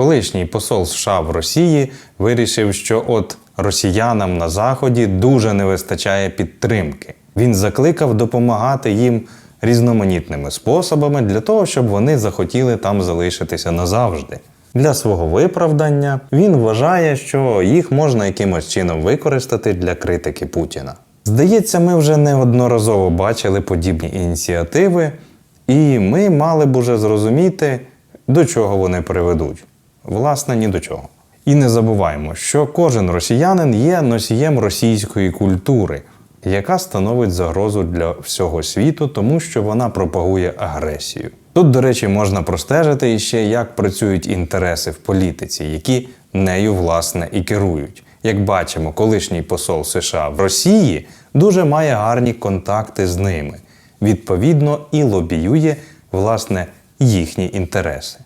Колишній посол США в Росії вирішив, що от росіянам на Заході дуже не вистачає підтримки. Він закликав допомагати їм різноманітними способами для того, щоб вони захотіли там залишитися назавжди. Для свого виправдання він вважає, що їх можна якимось чином використати для критики Путіна. Здається, ми вже неодноразово бачили подібні ініціативи, і ми мали б уже зрозуміти, до чого вони приведуть. Власне, ні до чого. І не забуваємо, що кожен росіянин є носієм російської культури, яка становить загрозу для всього світу, тому що вона пропагує агресію. Тут, до речі, можна простежити іще, як працюють інтереси в політиці, які нею власне і керують. Як бачимо, колишній посол США в Росії дуже має гарні контакти з ними, відповідно, і лобіює власне їхні інтереси.